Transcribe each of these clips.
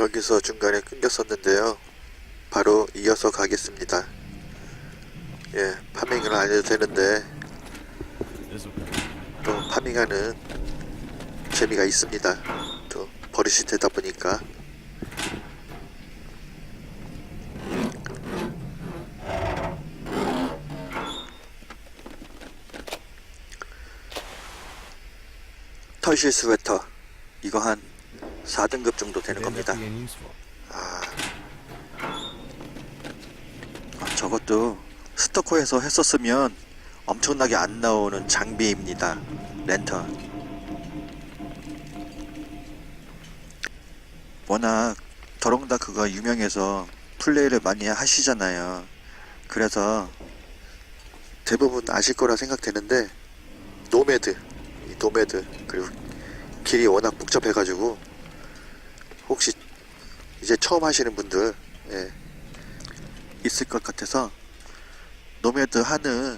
여기서 중간에 끊겼었는데요. 바로 이어서 가겠습니다. 예, 파밍을 안 해도 되는데 또 파밍하는 재미가 있습니다. 또 버릇이 되다 보니까 털실 스웨터 이거 한 4등급 정도 되는 겁니다. 아, 아, 저것도 스토커에서 했었으면 엄청나게 안 나오는 장비입니다. 랜턴. 워낙 더렁다크가 유명해서 플레이를 많이 하시잖아요. 그래서 대부분 아실 거라 생각되는데 노매드, 이 노매드 그리고 길이 워낙 복잡해가지고 혹시 이제 처음 하시는 분들 예, 있을 것 같아서 노매드 하는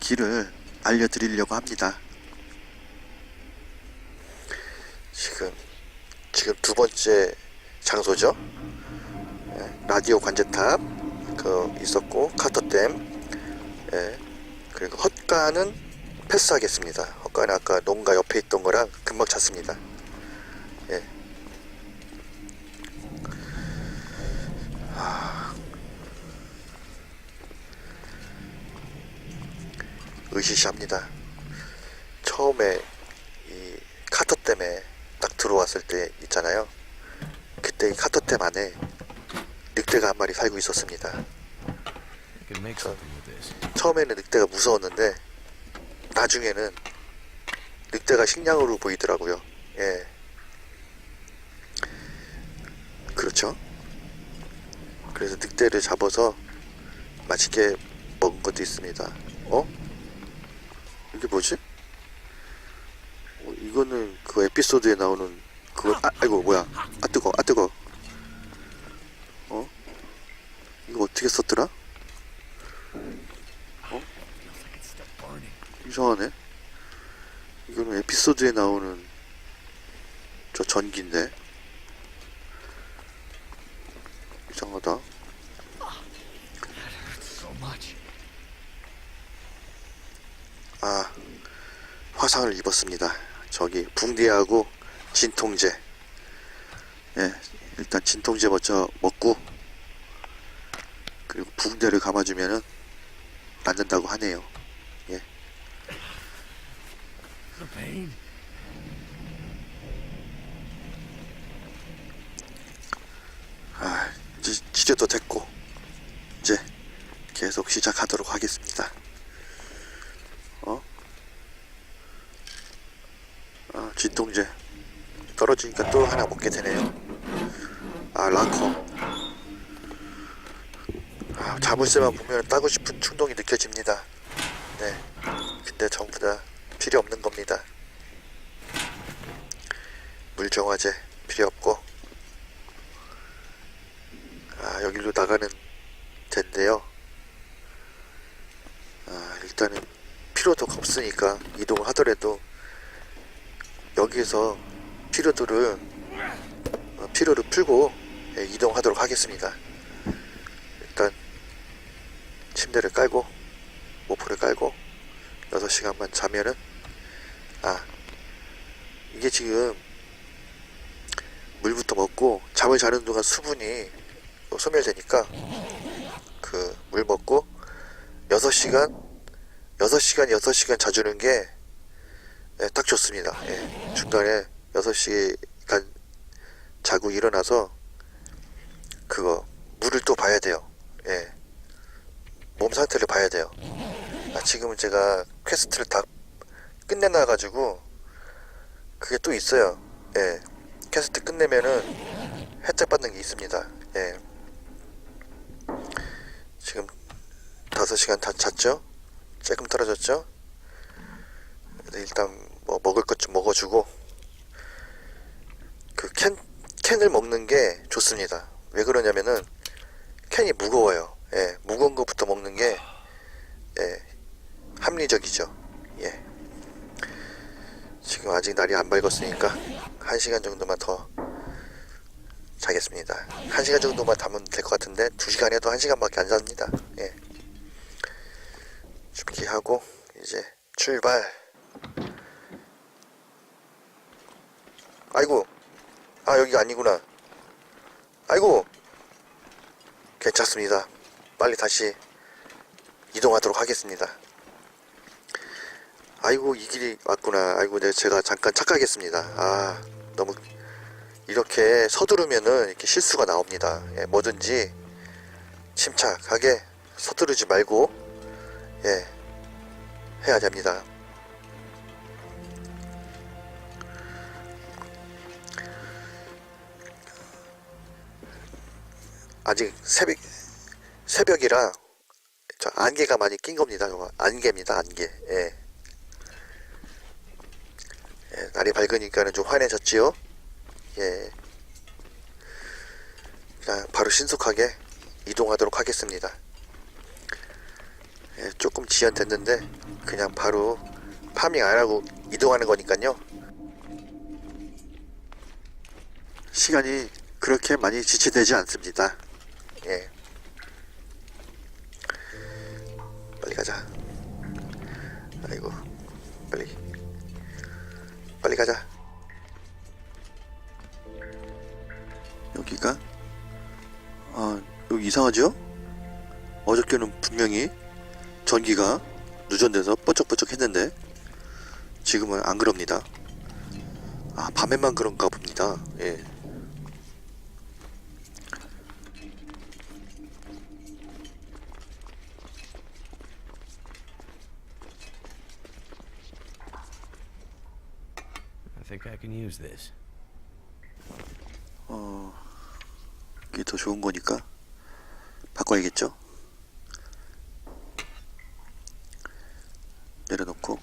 길을 알려드리려고 합니다. 지금 지금 두 번째 장소죠. 예, 라디오 관제탑 그 있었고 카터댐 예, 그리고 헛간은 패스하겠습니다. 헛간은 아까 농가 옆에 있던 거랑 금방 찾습니다. 예. 의시시합니다. 처음에 이 카터 댐에 딱 들어왔을 때 있잖아요. 그때 이 카터 댐 안에 늑대가 한 마리 살고 있었습니다. 처음에는 늑대가 무서웠는데 나중에는 늑대가 식량으로 보이더라고요. 예. 그렇죠. 그래서 늑대를 잡아서 맛있게 먹은 것도 있습니다. 어? 이게 뭐지? 어, 이거는 그 에피소드에 나오는 그거 아, 아이고 뭐야? 아 뜨거, 아 뜨거. 어? 이거 어떻게 썼더라? 이상하네. 이거는 에피소드에 나오는 저 전기인데. 이상하다. 아, 화상을 입었습니다. 저기 붕대하고 진통제. 예, 일단 진통제 먼저 먹고 그리고 붕대를 감아주면은 낫는다고 하네요. 예. 아, 이제 치료도 됐고 이제 계속 시작하도록 하겠습니다. 어? 아, 진통제 떨어지니까 또 하나 먹게 되네요. 아, 라커. 아, 자물쇠만 보면 따고 싶은 충동이 느껴집니다. 네, 근데 전부 다 필요 없는 겁니다. 물정화제 필요 없고 아, 여기로 나가는 데인데요. 아, 일단은 피로도 없으니까 이동을 하더라도 여기에서 피로도를 어, 피로를 풀고 예, 이동하도록 하겠습니다. 일단 침대를 깔고 모포를 깔고 6시간만 자면은 아 이게 지금 물부터 먹고 잠을 자는 동안 수분이 또 소멸되니까 그 물 먹고 6시간 6시간 6시간 자주는 게 딱 좋습니다. 예. 중간에 6시간 자고 일어나서 그거 물을 또 봐야 돼요. 예. 몸 상태를 봐야 돼요. 아, 지금은 제가 퀘스트를 다 끝내놔 가지고 그게 또 있어요. 예. 퀘스트 끝내면은 혜택 받는 게 있습니다. 예. 지금 5시간 다 잤죠? 조금 떨어졌죠? 근데 일단 뭐 먹을 것 좀 먹어주고 그 캔 캔을 먹는 게 좋습니다. 왜 그러냐면은 캔이 무거워요. 예, 무거운 것부터 먹는 게 예, 합리적이죠. 예. 지금 아직 날이 안 밝았으니까 한 시간 정도만 더 가겠습니다. 한 시간 정도만 담으면 될 것 같은데 두 시간에도 한 시간밖에 안 잡니다. 예. 준비하고 이제 출발. 아이고, 아 여기가 아니구나. 아이고, 괜찮습니다. 빨리 다시 이동하도록 하겠습니다. 아이고 이 길이 맞구나. 아이고 네, 제가 잠깐 착각했습니다. 아 너무 이렇게 서두르면은 이렇게 실수가 나옵니다. 예, 뭐든지 침착하게 서두르지 말고 예 해야 됩니다. 아직 새벽 새벽이라 저 안개가 많이 낀 겁니다. 안개입니다. 안개. 예. 예, 날이 밝으니까는 좀 환해졌지요. 예. 그냥 바로 신속하게 이동하도록 하겠습니다. 예, 조금 지연됐는데 그냥 바로 파밍 안 하고 이동하는 거니까요. 시간이 그렇게 많이 지체되지 않습니다. 예. 빨리 가자. 아이고, 빨리. 빨리 가자. 여기가? 아, 여기 이상하죠? 어저께는 분명히 전기가 누전돼서 뻐쩍뻐쩍 했는데, 지금은 안 그럽니다. 아, 밤에만 그런가 봅니다. 예. Can use this. 어, 이게 더 좋은 거니까 바꿔야겠죠? 내려놓고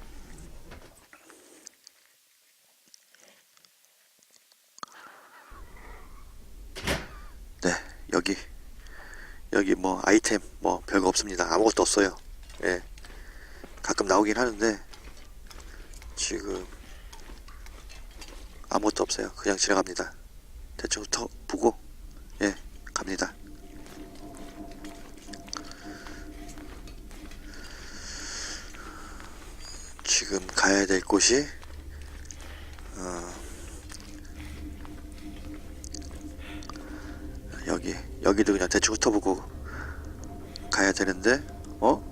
네 여기 여기 뭐 아이템 뭐 별거 없습니다 아무것도 없어요 예 가끔 나오긴 하는데 지금 아무것도 없어요. 그냥 지나갑니다. 대충 더 보고 예 갑니다. 지금 가야 될 곳이 어, 여기 여기도 그냥 대충 훑어보고 가야 되는데 어?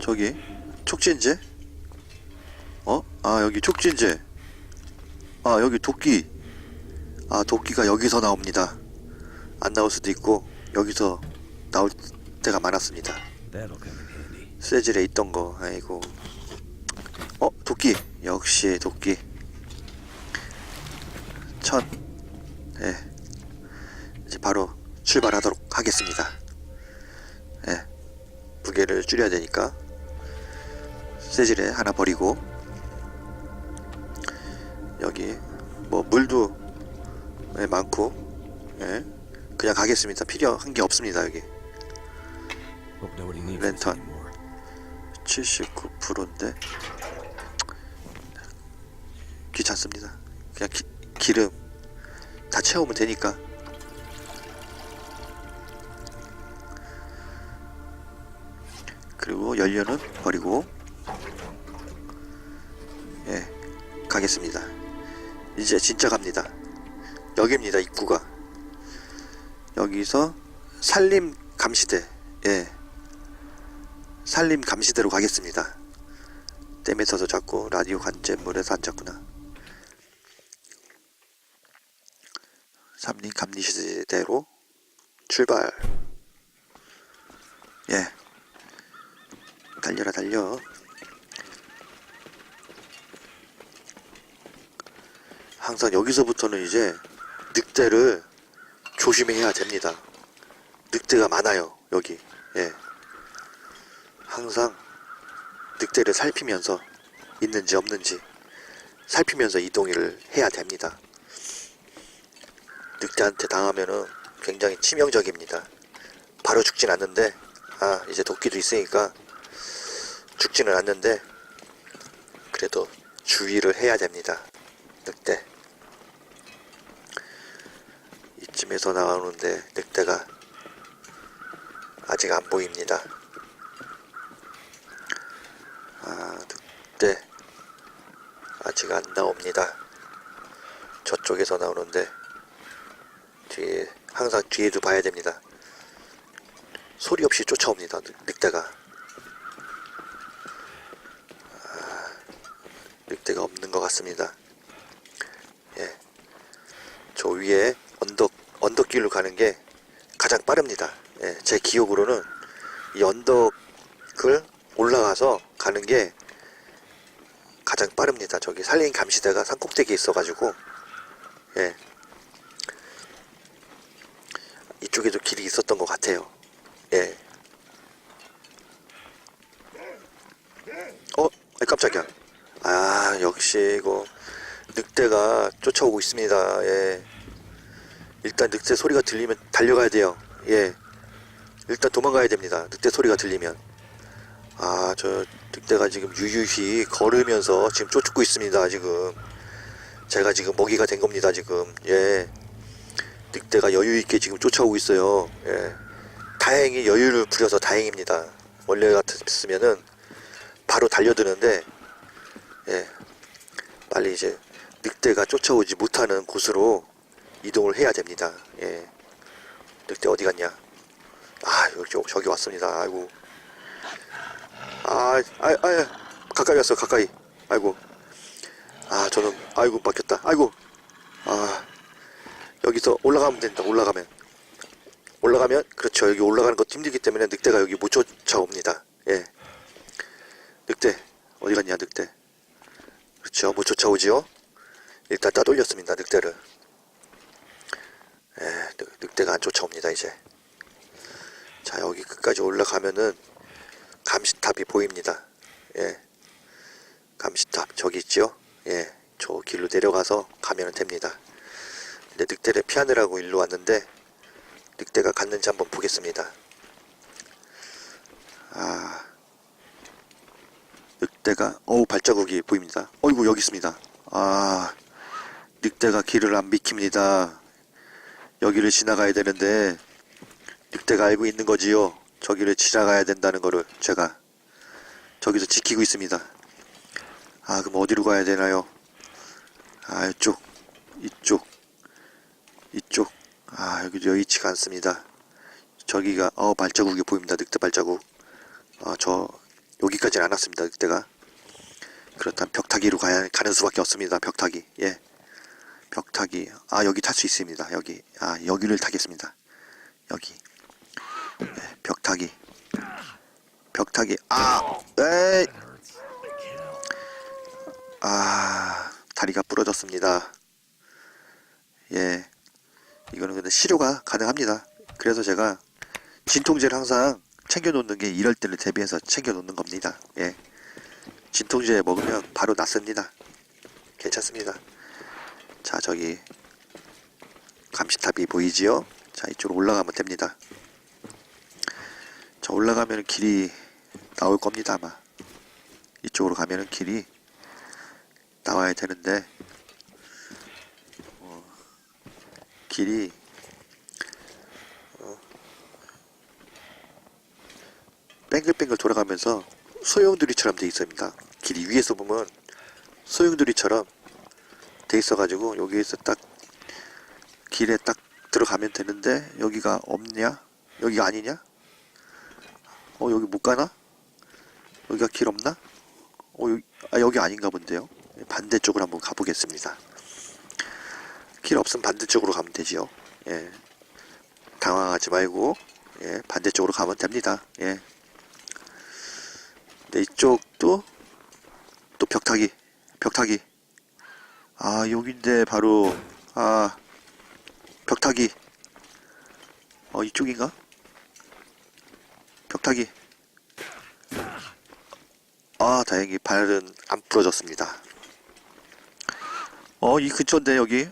저기 촉진제? 어? 아 여기 촉진제 아 여기 도끼 아 도끼가 여기서 나옵니다. 안 나올 수도 있고 여기서 나올 때가 많았습니다. 쇠질에 있던 거 아이고 어 도끼 역시 도끼 천 예. 이제 바로 출발하도록 하겠습니다. 예. 무게를 줄여야 되니까 쇠질에 하나 버리고 여기 뭐 물도 예, 많고 예. 그냥 가겠습니다. 필요한 게 없습니다 여기. Anymore. 79%인데 귀찮습니다. 그냥 기, 기름 다 채우면 되니까. 그리고 연료는 버리고 예 가겠습니다. 이제 진짜 갑니다. 여기입니다 입구가 여기서 산림 감시대 예 산림 감시대로 가겠습니다. 댐에서도 잡고 라디오 관제물에서 안 잡구나. 산림 감시대로 출발. 예. 달려라 달려. 항상 여기서부터는 이제 늑대를 조심해야 됩니다. 늑대가 많아요 여기. 예. 항상 늑대를 살피면서 있는지 없는지 살피면서 이동을 해야 됩니다. 늑대한테 당하면은 굉장히 치명적입니다. 바로 죽진 않는데 아 이제 도끼도 있으니까 죽지는 않는데 그래도 주의를 해야 됩니다. 늑대 이쯤에서 나오는데 늑대가 아직 안 보입니다. 아, 늑대 아직 안 나옵니다. 저쪽에서 나오는데 뒤에 항상 뒤에도 봐야 됩니다. 소리 없이 쫓아옵니다. 늑- 늑대가. 아, 늑대가 없는 것 같습니다. 예. 저 위에 언덕 언덕길로 가는 게 가장 빠릅니다. 예, 제 기억으로는 이 언덕을 올라가서 가는 게 가장 빠릅니다. 저기 살린 감시대가 산 꼭대기에 있어가지고 예 이쪽에도 길이 있었던 것 같아요. 예. 어, 깜짝이야. 아, 역시 이거 늑대가 쫓아오고 있습니다. 예. 일단 늑대 소리가 들리면 달려가야 돼요. 예. 일단 도망가야 됩니다. 늑대 소리가 들리면. 아, 저 늑대가 지금 유유히 걸으면서 지금 쫓고 있습니다. 지금. 제가 지금 먹이가 된 겁니다. 지금. 예. 늑대가 여유 있게 지금 쫓아오고 있어요. 예. 다행히 여유를 부려서 다행입니다. 원래 같았으면은 바로 달려드는데 예. 빨리 이제 늑대가 쫓아오지 못하는 곳으로 이동을 해야 됩니다. 예. 늑대 어디 갔냐? 아, 여기 저기 왔습니다. 아이고. 아, 아, 아, 가까이 왔어, 가까이. 아이고. 아, 저는 아이고 막혔다. 아이고. 아, 여기서 올라가면 된다. 올라가면. 올라가면 그렇죠. 여기 올라가는 것도 힘들기 때문에 늑대가 여기 못 쫓아옵니다. 예. 늑대 어디 갔냐, 늑대. 그렇죠. 못 쫓아오지요. 일단 따돌렸습니다. 늑대를. 예, 늑, 늑대가 안 쫓아옵니다. 이제. 자, 여기 끝까지 올라가면은 감시탑이 보입니다. 예. 감시탑 저기 있죠? 예. 저 길로 내려가서 가면 됩니다. 근데 늑대를 피하느라고 일로 왔는데 늑대가 갔는지 한번 보겠습니다. 아. 늑대가 어우 발자국이 보입니다. 어이구 여기 있습니다. 아. 늑대가 길을 안 비킵니다. 여기를 지나가야 되는데 늑대가 알고 있는 거지요. 저기를 지나가야 된다는 거를 제가 저기서 지키고 있습니다. 아 그럼 어디로 가야 되나요? 아 이쪽 이쪽 이쪽 아 여기 여의치가 않습니다. 저기가 어 발자국이 보입니다. 늑대 발자국. 아저 여기까지는 안 왔습니다. 늑대가. 그렇다면 벽타기로 가야 가는 수밖에 없습니다. 벽타기. 예. 벽타기. 아 여기 탈 수 있습니다. 여기. 아 여기를 타겠습니다. 여기. 네, 벽타기. 벽타기. 아, 에이. 아, 다리가 부러졌습니다. 예. 이거는 근데 치료가 가능합니다. 그래서 제가 진통제를 항상 챙겨 놓는 게 이럴 때를 대비해서 챙겨 놓는 겁니다. 예. 진통제 먹으면 바로 낫습니다. 괜찮습니다. 자, 저기 감시탑이 보이지요? 자, 이쪽으로 올라가면 됩니다. 저 올라가면 길이 나올 겁니다 아마 이쪽으로 가면은 길이 나와야 되는데 어, 길이 어, 뱅글뱅글 돌아가면서 소용돌이처럼 돼 있습니다 길이 위에서 보면 소용돌이처럼 돼 있어가지고 여기에서 딱 길에 딱 들어가면 되는데 여기가 없냐 여기가 아니냐 어 여기 못 가나? 여기가 길 없나? 어 여기, 아 여기 아닌가 본데요. 반대쪽으로 한번 가보겠습니다. 길 없으면 반대쪽으로 가면 되지요. 예. 당황하지 말고 예 반대쪽으로 가면 됩니다. 예. 네 이쪽도 또 벽타기 벽타기 아 여긴데 바로 아 벽타기 어 이쪽인가? 벽타기. 아, 다행히 발은 안 부러졌습니다. 어, 이 근처인데, 여기.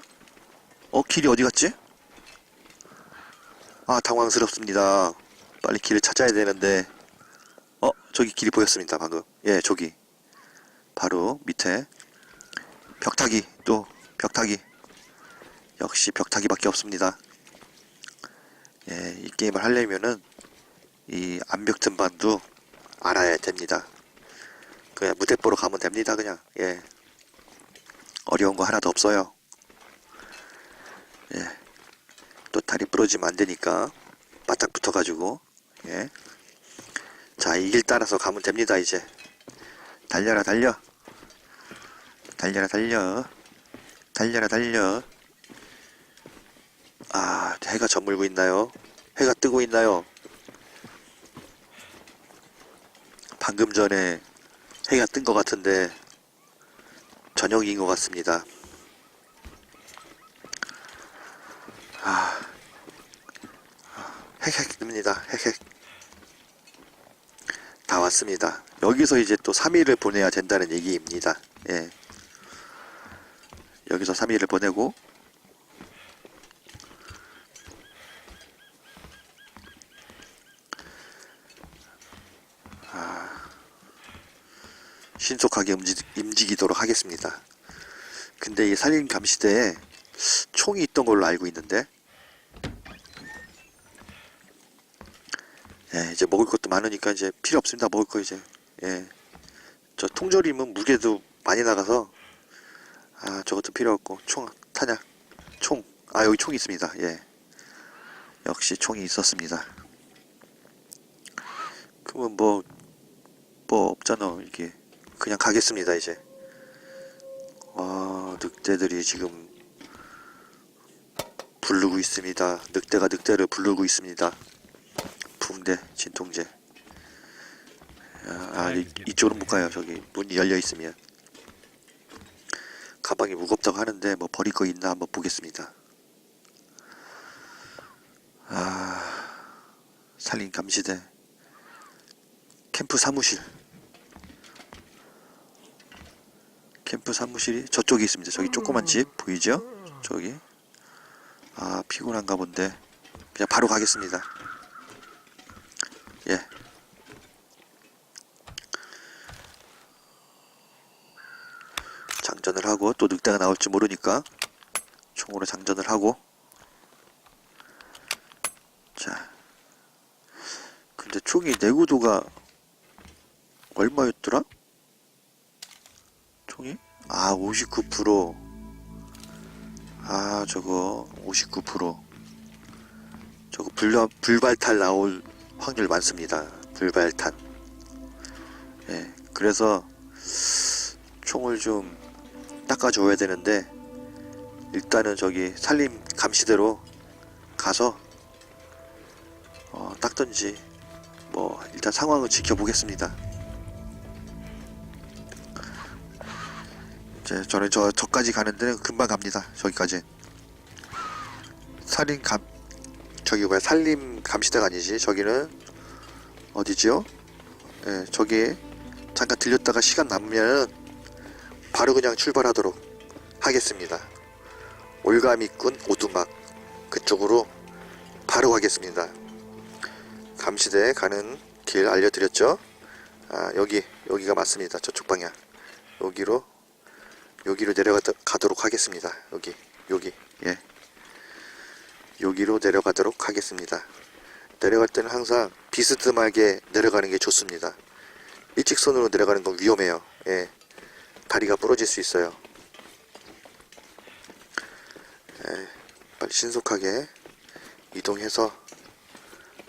어, 길이 어디 갔지? 아, 당황스럽습니다. 빨리 길을 찾아야 되는데. 어, 저기 길이 보였습니다, 방금. 예, 저기. 바로 밑에. 벽타기, 또, 벽타기. 역시 벽타기밖에 없습니다. 예, 이 게임을 하려면은 이 암벽 등반도 알아야 됩니다. 그냥 무대뽀로 가면 됩니다. 그냥 예 어려운 거 하나도 없어요. 예. 또 다리 부러지면 안 되니까 바짝 붙어가지고 예. 자, 이 길 따라서 가면 됩니다, 이제. 달려라, 달려. 달려라, 달려. 달려라, 달려. 아, 해가 저물고 있나요? 해가 뜨고 있나요? 방금 전에 해가 뜬 것 같은데 저녁인 것 같습니다. 아, 핵핵 뜹니다. 핵핵. 다 왔습니다. 여기서 이제 또 3일을 보내야 된다는 얘기입니다. 예. 여기서 3일을 보내고 아, 신속하게 움직, 움직 이도록 하겠습니다. 근데 이 살인 감시대에 총이 있던 걸로 알고 있는데 예, 이제 먹을 것도 많으니까 이제 필요 없습니다. 먹을 거 이제. 예. 저 통조림은 무게도 많이 나가서 아, 저것도 필요 없고 총 타냐? 총. 아, 여기 총이 있습니다. 예. 역시 총이 있었습니다. 그러면 뭐뭐 없잖아. 이렇게 그냥 가겠습니다, 이제. 아, 늑대들이 지금 부르고 있습니다. 늑대가 늑대를 부르고 있습니다. 붕대, 진통제. 아, 이, 이쪽으로 못 가요. 저기 문이 열려 있으면. 가방이 무겁다고 하는데 뭐 버릴 거 있나 한번 보겠습니다. 아, 살인 감시대. 캠프 사무실. 캠프 사무실이 저쪽에 있습니다. 저기 조그만 집 보이죠? 저기. 아, 피곤한가 본데. 그냥 바로 가겠습니다. 예. 장전을 하고 또 늑대가 나올지 모르니까 총으로 장전을 하고 자 근데 총이 내구도가 얼마였더라? 총이? 아 59%. 아 저거 59%. 저거 불, 불발탄 나올 확률 많습니다. 불발탄. 예, 그래서 총을 좀 닦아줘야 되는데 일단은 저기 살림 감시대로 가서 어, 닦던지 뭐 일단 상황을 지켜보겠습니다. 이제 저는 저 저까지 가는 데는 금방 갑니다. 저기까지 살인 감 저기 뭐야 살림 감시대가 아니지 저기는 어디지요? 예, 저기 잠깐 들렸다가 시간 남으면 바로 그냥 출발하도록 하겠습니다. 올가미꾼 오두막 그쪽으로 바로 가겠습니다. 감시대에 가는 길 알려드렸죠? 아 여기 여기가 맞습니다. 저쪽 방향 여기로 여기로 내려가도록 하겠습니다. 여기 여기 예 여기로 내려가도록 하겠습니다. 내려갈 때는 항상 비스듬하게 내려가는 게 좋습니다. 일직선으로 내려가는 건 위험해요. 예. 다리가 부러질 수 있어요. 예, 빨리 신속하게 이동해서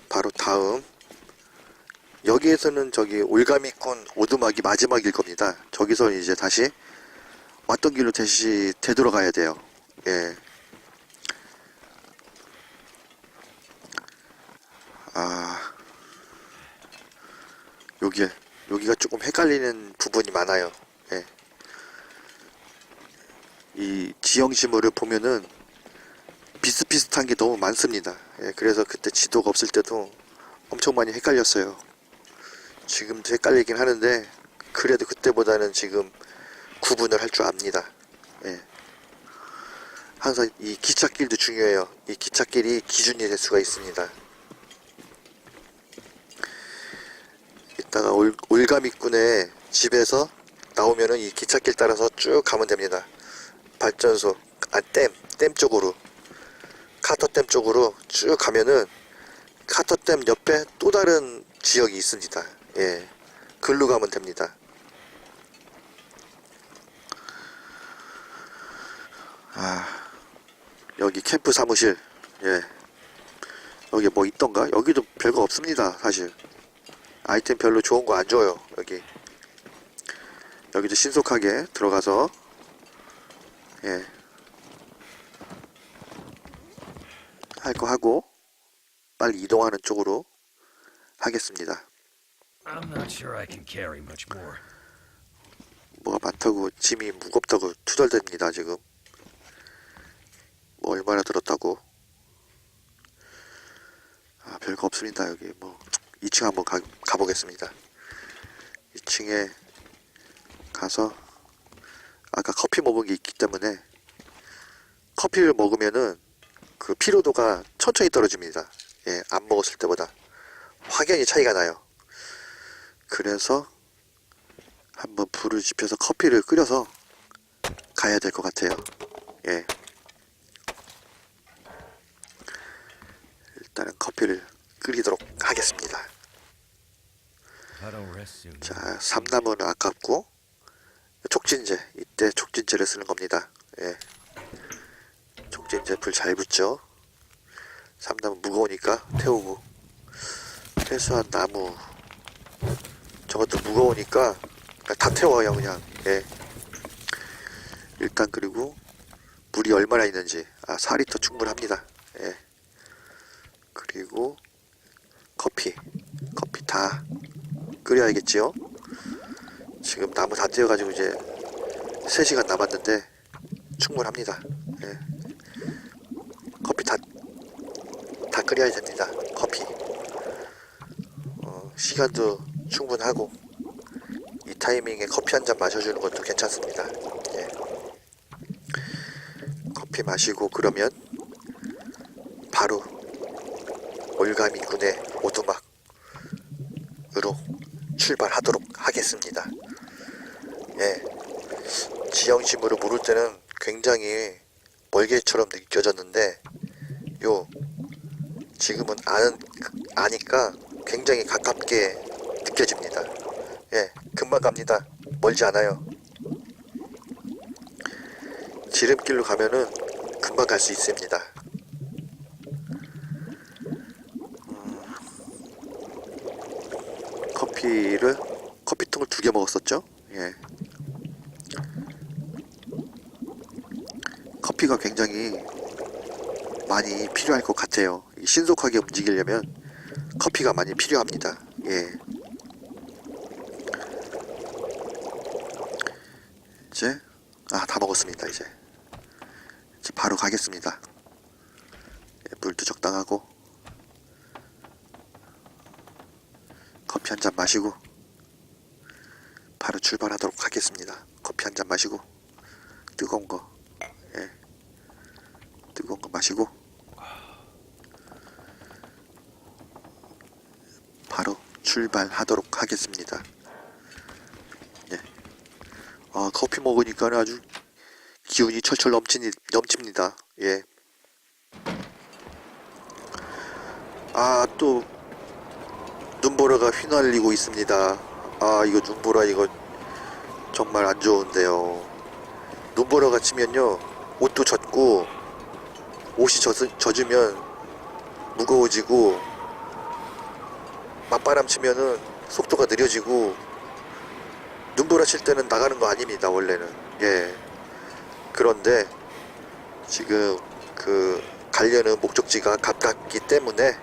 바로 다음 여기에서는 저기 올가미꾼 오두막이 마지막일 겁니다. 저기서 이제 다시 왔던 길로 다시 되돌아가야 돼요. 예. 아 여기 여기가 조금 헷갈리는 부분이 많아요. 예. 이 지형지물을 보면은 비슷비슷한 게 너무 많습니다. 예, 그래서 그때 지도가 없을 때도 엄청 많이 헷갈렸어요. 지금도 헷갈리긴 하는데 그래도 그때보다는 지금 구분을 할 줄 압니다. 예. 항상 이 기찻길도 중요해요. 이 기찻길이 기준이 될 수가 있습니다. 이따가 올, 올가미꾼의 집에서 나오면은 이 기찻길 따라서 쭉 가면 됩니다. 발전소, 아, 댐, 댐 쪽으로. 카터댐 쪽으로 쭉 가면은 카터댐 옆에 또 다른 지역이 있습니다. 예. 글로 가면 됩니다. 아, 여기 캠프 사무실. 예. 여기 뭐 있던가? 여기도 별거 없습니다, 사실. 아이템 별로 좋은 거 안 줘요, 여기. 여기도 신속하게 들어가서, 예. 할 거 하고, 빨리 이동하는 쪽으로 하겠습니다. 뭐가 많다고 짐이 무겁다고 투덜댑니다 지금. 뭐 얼마나 들었다고. 아 별거 없습니다 여기. 뭐 2층 한번 가, 가보겠습니다. 2층에 가서 아까 커피 먹은 게 있기 때문에 커피를 먹으면은 그 피로도가 천천히 떨어집니다 예 안 먹었을 때보다 확연히 차이가 나요 그래서 한번 불을 지펴서 커피를 끓여서 가야 될 것 같아요. 예. 일단은 커피를 끓이도록 하겠습니다. 자, 삼나무는 아깝고 촉진제 이때 촉진제를 쓰는 겁니다. 예. 촉진제 불 잘 붙죠. 삼나무 무거우니까 태우고 퇴수한 나무 저것도 무거우니까 다 태워요 그냥. 예. 일단 그리고 물이 얼마나 있는지 아 4리터 충분합니다. 예. 그리고 커피 커피 다 끓여야겠지요. 지금 나무 다 떼어가지고 이제 3시간 남았는데 충분합니다. 예. 커피 다, 다 끓여야 됩니다. 커피. 어, 시간도 충분하고 이 타이밍에 커피 한 잔 마셔주는 것도 괜찮습니다. 예. 커피 마시고 그러면 바로 올가미 군의 오두막으로 출발하도록 하겠습니다. 예. 지형심으로 모를 때는 굉장히 멀게처럼 느껴졌는데 요 지금은 아는 아니까 굉장히 가깝게 느껴집니다. 예, 금방 갑니다. 멀지 않아요. 지름길로 가면은 금방 갈 수 있습니다. 커피를 커피통을 두 개 먹었었죠. 예. 커피가 굉장히 많이 필요할 것 같아요. 이 신속하게 움직이려면 커피가 많이 필요합니다. 예. 이제 아 다 먹었습니다. 이제 이제 바로 가겠습니다. 예, 물도 적당하고 커피 한 잔 마시고 바로 출발하도록 하겠습니다. 커피 한 잔 마시고 뜨거운 거, 예, 뜨거운 거 마시고 바로 출발하도록 하겠습니다. 예, 아 커피 먹으니까 아주 기운이 철철 넘치니 넘칩니다. 예. 아 또 눈보라가 휘날리고 있습니다. 아 이거 눈보라 이거 정말 안 좋은데요. 눈보라가 치면요 옷도 젖고 옷이 젖, 젖으면 무거워지고 맞바람 치면은 속도가 느려지고 눈보라 칠 때는 나가는 거 아닙니다 원래는 예 그런데 지금 그 가려는 목적지가 가깝기 때문에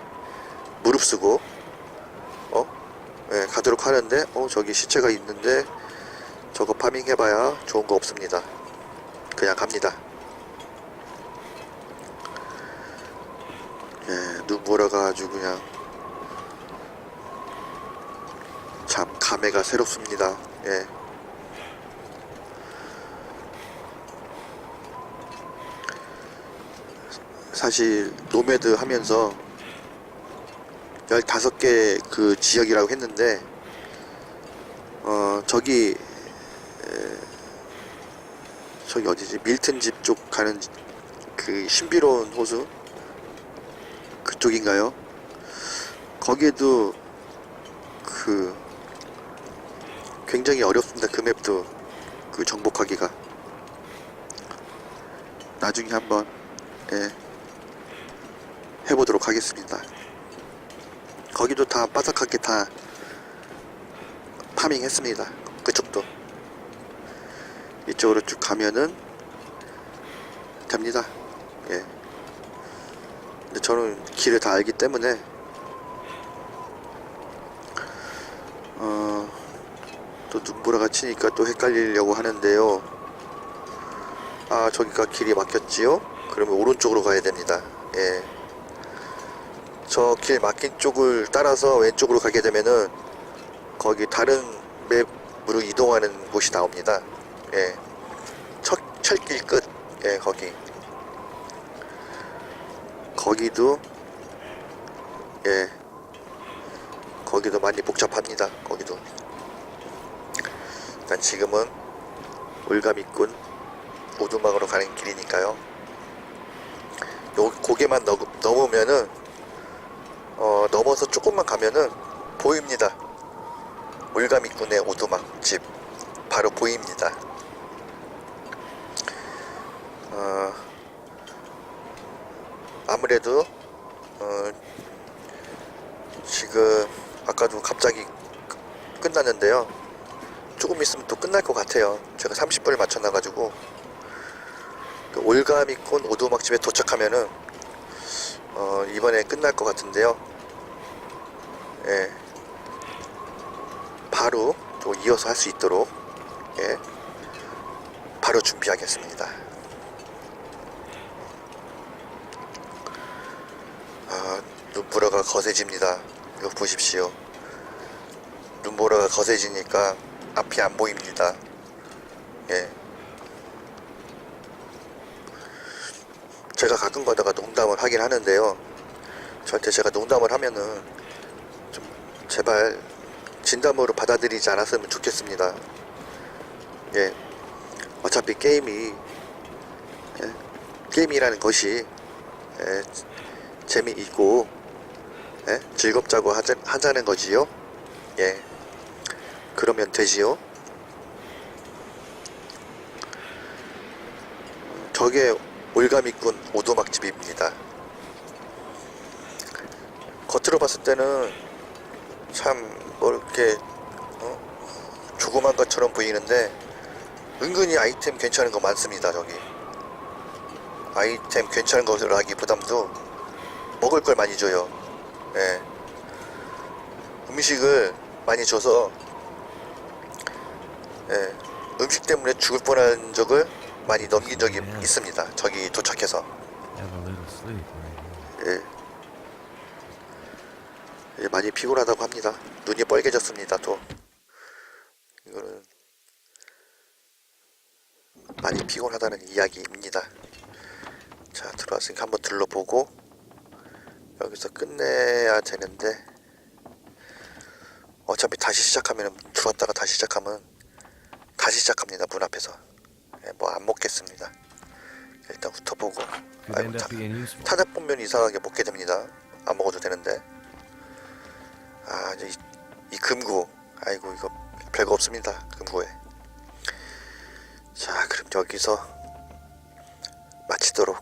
무릅쓰고 어? 예, 가도록 하는데 어 저기 시체가 있는데 저거 파밍 해봐야 좋은 거 없습니다. 그냥 갑니다. 예, 눈보라가 아주 그냥 참 감회가 새롭습니다. 예. 사실 노매드 하면서 15개 그 지역이라고 했는데 어 저기 에, 저기 어디지 밀튼 집 쪽 가는 그 신비로운 호수 그 쪽인가요? 거기에도 그 굉장히 어렵습니다. 그 맵도 그 정복하기가 나중에 한번 예, 해보도록 하겠습니다. 거기도 다 바삭하게 다 파밍했습니다. 그쪽도 이쪽으로 쭉 가면은 됩니다. 예. 근데 저는 길을 다 알기 때문에 어, 또 눈보라가 치니까 또 헷갈리려고 하는데요. 아 저기가 길이 막혔지요? 그러면 오른쪽으로 가야 됩니다. 예. 저 길 막힌 쪽을 따라서 왼쪽으로 가게 되면은 거기 다른 맵으로 이동하는 곳이 나옵니다. 예. 철, 철길 끝. 예, 거기. 거기도 예. 거기도 많이 복잡합니다. 거기도. 일단 지금은 올가미꾼 오두막으로 가는 길이니까요. 요 고개만 넘, 넘으면은 어, 넘어서 조금만 가면은 보입니다. 올가미꾼의 오두막 집 바로 보입니다. 어, 아무래도 어, 지금 아까도 갑자기 끝- 끝났는데요. 조금 있으면 또 끝날 것 같아요. 제가 30분을 맞춰놔가지고 그 올가미콘 오두막 집에 도착하면은 어, 이번에 끝날 것 같은데요. 예, 바로 또 이어서 할 수 있도록 예, 바로 준비하겠습니다. 아, 눈보라가 거세집니다. 이거 보십시오. 눈보라가 거세지니까 앞이 안 보입니다. 예. 제가 가끔 가다가 농담을 하긴 하는데요. 절대 제가 농담을 하면은 좀 제발 진담으로 받아들이지 않았으면 좋겠습니다. 예. 어차피 게임이 예. 게임이라는 것이 예. 재미있고 예? 즐겁자고 하자, 하자는 거지요. 예. 그러면 되지요. 저게 올가미꾼 오두막집입니다. 겉으로 봤을 때는 참뭐 이렇게 어? 조그만 것처럼 보이는데 은근히 아이템 괜찮은 거 많습니다. 저기 아이템 괜찮은 것을 하기보담도 먹을 걸 많이 줘요. 예. 음식을 많이 줘서 예. 음식 때문에 죽을 뻔한 적을 많이 넘긴 적이 있습니다. 저기 도착해서. 예. 예, 많이 피곤하다고 합니다. 눈이 빨개졌습니다. 또 이거는 많이 피곤하다는 이야기입니다. 자 들어왔으니까 한번 둘러보고 여기서 끝내야 되는데 어차피 다시 시작하면 들어왔다가 다시 시작하면 다시 시작합니다. 문 앞에서 예, 뭐안 먹겠습니다. 일단 훑어보고 아이고, 타- useful. 타작 보면 이상하게 먹게 됩니다. 안 먹어도 되는데. 아, 이제 이, 이 금구. 아이고, 이거 별거 없습니다. 금구에. 자, 그럼 여기서 마치도록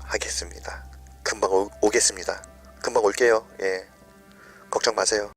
하겠습니다. 금방 오, 오겠습니다. 금방 올게요. 예. 걱정 마세요.